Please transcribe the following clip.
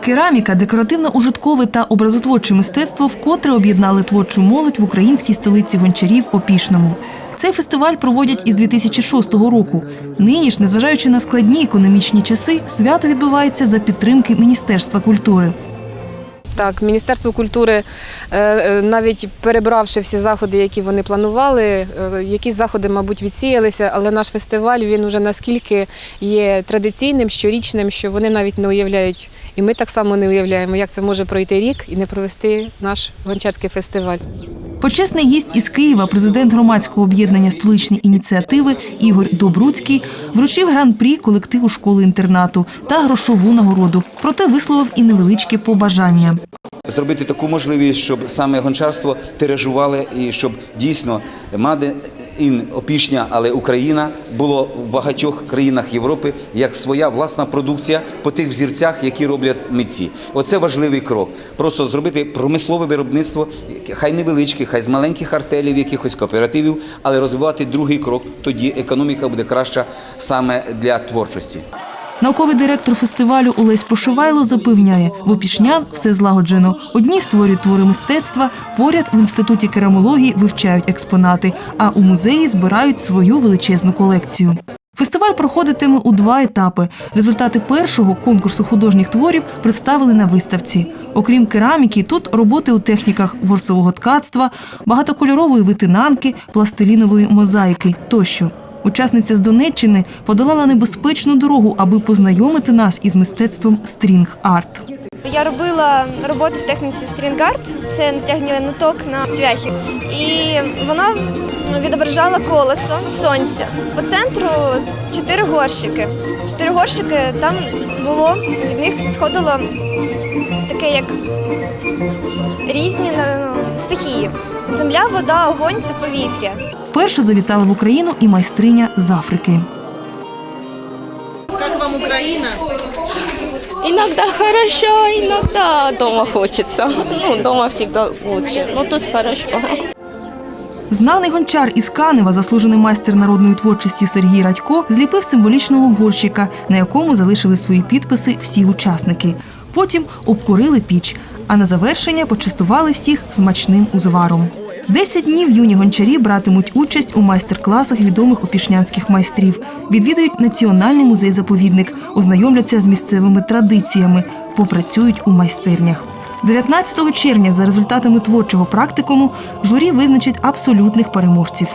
Кераміка, декоративно-ужиткове та образотворче мистецтво вкотре об'єднали творчу молодь в українській столиці гончарів Опішному. Цей фестиваль проводять із 2006 року. Нині ж, незважаючи на складні економічні часи, свято відбувається за підтримки Міністерства культури. Так, Міністерство культури, е, е, навіть перебравши всі заходи, які вони планували, е, якісь заходи, мабуть, відсіялися, але наш фестиваль він уже наскільки є традиційним, щорічним, що вони навіть не уявляють, і ми так само не уявляємо, як це може пройти рік і не провести наш гончарський фестиваль. Почесний гість із Києва, президент громадського об'єднання столичні ініціативи Ігор Добруцький вручив гран-прі колективу школи-інтернату та грошову нагороду. Проте висловив і невеличке побажання. зробити таку можливість, щоб саме гончарство тиражували і щоб дійсно Маде ін Опішня, але Україна було в багатьох країнах Європи як своя власна продукція по тих взірцях, які роблять митці. Оце важливий крок. Просто зробити промислове виробництво, хай невеличке, хай з маленьких артелів, якихось кооперативів, але розвивати другий крок. Тоді економіка буде краща саме для творчості. Науковий директор фестивалю Олесь Пошивайло запевняє, в Опішнян все злагоджено. Одні створюють твори мистецтва, поряд в інституті керамології вивчають експонати, а у музеї збирають свою величезну колекцію. Фестиваль проходитиме у два етапи. Результати першого конкурсу художніх творів представили на виставці. Окрім кераміки, тут роботи у техніках ворсового ткацтва, багатокольорової витинанки, пластилінової мозаїки тощо. Учасниця з Донеччини подолала небезпечну дорогу, аби познайомити нас із мистецтвом стрінг-арт. Я робила роботу в техніці стрінгард, це натягнює ниток на цвяхи. І воно відображало колесо сонця. По центру чотири горщики. Чотири горщики там було, від них відходило таке, як різні е, земля, вода, огонь та повітря. Вперше завітала в Україну і майстриня з Африки. Иногда хорошо, иногда дома хочется. Ну, дома всегда лучше. Но тут хорошо. Знаний гончар із Канева, заслужений майстер народної творчості Сергій Радько, зліпив символічного горщика, на якому залишили свої підписи всі учасники. Потім обкурили піч, а на завершення почастували всіх смачним узваром. Десять днів юні гончарі братимуть участь у майстер-класах відомих опішнянських майстрів, відвідають національний музей-заповідник, ознайомляться з місцевими традиціями, попрацюють у майстернях. 19 червня за результатами творчого практикуму журі визначить абсолютних переможців.